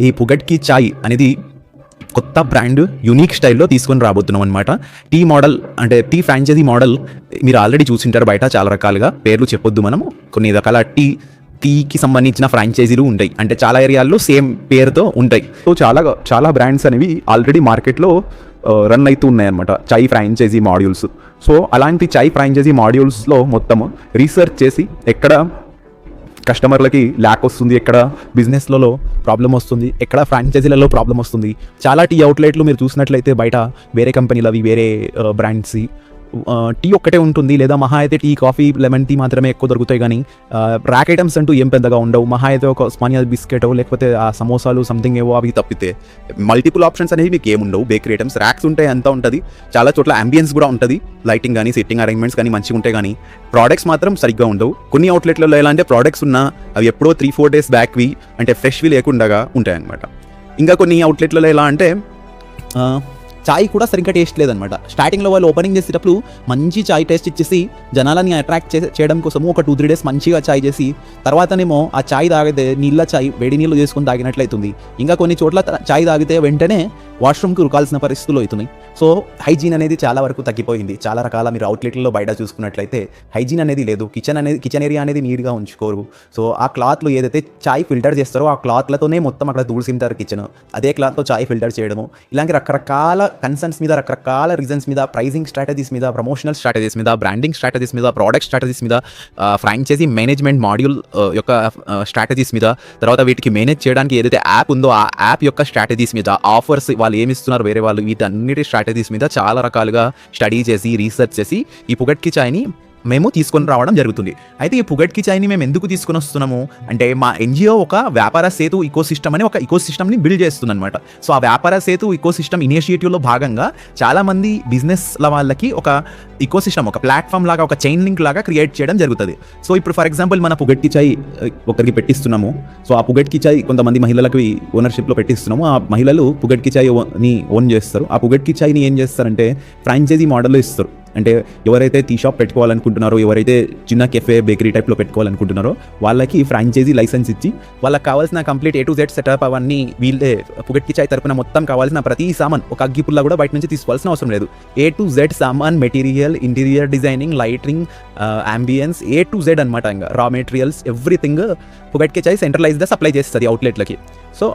ఈ పుగట్కి చాయ్ అనేది కొత్త బ్రాండ్ యూనిక్ స్టైల్లో తీసుకొని రాబోతున్నాం అనమాట టీ మోడల్ అంటే టీ ఫ్రాంచైజీ మోడల్ మీరు ఆల్రెడీ చూసింటారు బయట చాలా రకాలుగా. పేర్లు చెప్పొద్దు మనము. కొన్ని రకాల టీ టీకి సంబంధించిన ఫ్రాంచైజీలు ఉంటాయి. అంటే చాలా ఏరియాల్లో సేమ్ పేరుతో ఉంటాయి. సో చాలా చాలా బ్రాండ్స్ అనేవి ఆల్రెడీ మార్కెట్లో రన్ అవుతూ ఉన్నాయన్నమాట. చాయ్ ఫ్రాంచైజీ మాడ్యూల్స్ సో అలాంటి చాయ్ ఫ్రాంచైజీ మాడ్యూల్స్లో మొత్తము రీసెర్చ్ చేసి ఎక్కడ కస్టమర్లకి ల్యాక్ వస్తుంది ఎక్కడ? బిజినెస్లలో ప్రాబ్లం వస్తుంది. ఎక్కడ? ఫ్రాంచైజీలలో ప్రాబ్లం వస్తుంది. చాలా టీ అవుట్లెట్లు మీరు చూసినట్లయితే బయట వేరే కంపెనీలు అవి వేరే బ్రాండ్స్ టీ ఒక్కటే ఉంటుంది లేదా మహా అయితే టీ కాఫీ లెమన్ టీ మాత్రమే ఎక్కువ దొరుకుతాయి కానీ ర్యాక్ ఐటమ్స్ అంటూ ఏం పెద్దగా ఉండవు. మహా అయితే ఒక స్పానియా బిస్కెట్ లేకపోతే ఆ సమోసాలు సంథింగ్ ఏవో అవి తప్పితే మల్టిపుల్ ఆప్షన్స్ అనేవి మీకు ఏముండవు. బేకరీ ఐటమ్స్ ర్యాక్స్ ఉంటాయి అంతా ఉంటుంది. చాలా చోట్ల అంబియన్స్ కూడా ఉంటుంది. లైటింగ్ కానీ సిట్టింగ్ అరేంజ్మెంట్స్ కానీ మంచిగా ఉంటాయి కానీ ప్రోడక్ట్స్ మాత్రం సరిగ్గా ఉండవు. కొన్ని అవుట్లెట్లలో ఎలా అంటే ప్రోడక్ట్స్ ఉన్నా అవి ఎప్పుడో త్రీ ఫోర్ డేస్ బ్యాక్వి అంటే ఫ్రెష్వి లేకుండా ఉంటాయి అనమాట ఇంకా కొన్ని అవుట్లెట్లలో ఎలా అంటే చాయ్ కూడా సరిగ్గా టేస్ట్ లేదనమాట స్టార్టింగ్లో వాళ్ళు ఓపెనింగ్ చేసేటప్పుడు మంచి చాయ్ టేస్ట్ ఇచ్చేసి జనాలని అట్రాక్ట్ చేయడం కోసం ఒక టూ త్రీ డేస్ మంచిగా చాయ్ చేసి తర్వాతనేమో ఆ చాయ్ తాగితే నీళ్ళ చాయ్ వేడి నీళ్ళు చేసుకుని తాగినట్లయితుంది. ఇంకా కొన్ని చోట్ల చాయ్ తాగితే వెంటనే వాష్రూమ్కి ఉరకాల్సిన పరిస్థితులు అవుతున్నాయి. సో హైజీన్ అనేది చాలా వరకు తగ్గిపోయింది. చాలా రకాల మీరు అవుట్లెట్లలో బయట చూసుకున్నట్లయితే హైజీన్ అనేది లేదు. కిచెన్ అనేది కిచెన్ ఏరియా అనేది నీట్గా ఉంచుకోరు. సో ఆ క్లాత్లు ఏదైతే చాయ్ ఫిల్టర్ చేస్తారో ఆ క్లాత్లతోనే మొత్తం అక్కడ తుడిసింటారు కిచెన్. అదే క్లాత్తో చాయ్ ఫిల్టర్ చేయడము. ఇలాంటి రకరకాల కన్సర్న్స్ మీద రకరకాల రీజన్స్ మీద ప్రైజింగ్ స్ట్రాటజీస్ మీద ప్రమోషనల్ స్ట్రాటజీస్ మీద బ్రాండింగ్ స్ట్రాటజీస్ మీద ప్రోడక్ట్ స్ట్రాటజీస్ మీద ఫ్రాంచైజీ మేనేజ్మెంట్ మాడ్యూల్ యొక్క స్ట్రాటజీస్ మీద తర్వాత వీటికి మేనేజ్ చేయడానికి ఏదైతే యాప్ ఉందో ఆ యాప్ యొక్క స్ట్రాటజీస్ మీద ఆఫర్స్ వాళ్ళు వాళ్ళు ఇస్తున్నారు వేరే వాళ్ళు వీటన్నిటి స్ట్రాటజీస్ మీద చాలా రకాలుగా స్టడీ చేసి రీసెర్చ్ చేసి ఈ పుగట్కి చాయ్ని మేము తీసుకొని రావడం జరుగుతుంది. అయితే ఈ పుగట్కి చాయ్ని మేము ఎందుకు తీసుకొని వస్తున్నాము? అంటే మా ఎన్జిఓ ఒక వ్యాపార సేతు ఇకో సిస్టమ్ అని ఒక ఇకో సిస్టమ్ని బిల్డ్ చేస్తుంది అనమాట సో ఆ వ్యాపార సేతు ఇకో సిస్టమ్ ఇనిషియేటివ్లో భాగంగా చాలామంది బిజినెస్ల వాళ్ళకి ఒక ఇకో సిస్టమ్ ఒక ప్లాట్ఫామ్ లాగా ఒక చైన్ లింక్ లాగా క్రియేట్ చేయడం జరుగుతుంది. సో ఇప్పుడు ఫర్ ఎగ్జాంపుల్ మన పుగట్ చాయ్ ఒకరికి పెట్టిస్తున్నాము. సో ఆ పుగట్కి చాయ్ కొంతమంది మహిళలకు ఓనర్షిప్లో పెట్టిస్తున్నాము. ఆ మహిళలు పుగట్కి చాయ్ ఓన్ చేస్తారు. ఆ పుగట్కి చాయ్ని ఏం చేస్తారంటే ఫ్రాంచైజీ మోడల్లో ఇస్తారు. అంటే ఎవరైతే టీ షాప్ పెట్టుకోవాలనుకుంటున్నారో ఎవరైతే చిన్న కెఫే బేకరీ టైప్లో పెట్టుకోవాలనుకుంటున్నారో వాళ్ళకి ఫ్రాంచైజీ లైసెన్స్ ఇచ్చి వాళ్ళకి కావాల్సిన complete A to Z setup అవన్నీ వీళ్ళే పుగట్కి చాయ్ తరపున మొత్తం కావాల్సిన ప్రతి సామాన్ ఒక అగ్గి పుల్ల కూడా బయట నుంచి తీసుకోవాల్సిన అవసరం లేదు. ఏ టు జెడ్ సామాన్ material interior designing lighting ambience A to Z అనమాట ఇంకా. రా మెటీరియల్స్ ఎవ్రీథింగ్ పుగట్కి చాయ్ సెంట్రలైజ్గా సప్లై చేస్తుంది అవుట్లెట్లకి సో